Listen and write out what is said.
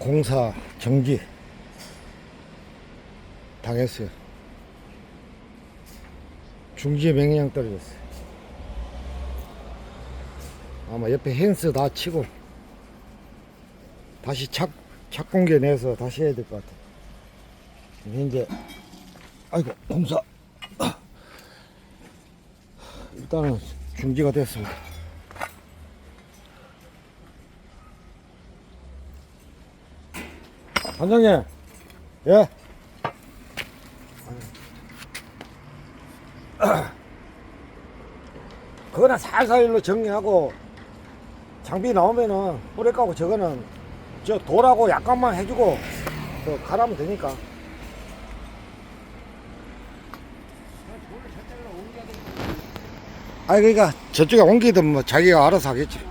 공사 정지 당했어요. 중지의 명령 떨어졌어요. 아마 옆에 헨스 다 치고 다시 착, 착공계 내서 다시 해야 될 것 같아요. 현재 아이고 공사 일단은 중지가 됐습니다. 반장님, 예. 그거는 살살로 정리하고 장비 나오면은 뿌레 까고 저거는 저 돌하고 약간만 해주고 또 가라면 되니까. 아니 그러니까 저쪽에 옮기든 뭐 자기가 알아서 하겠지.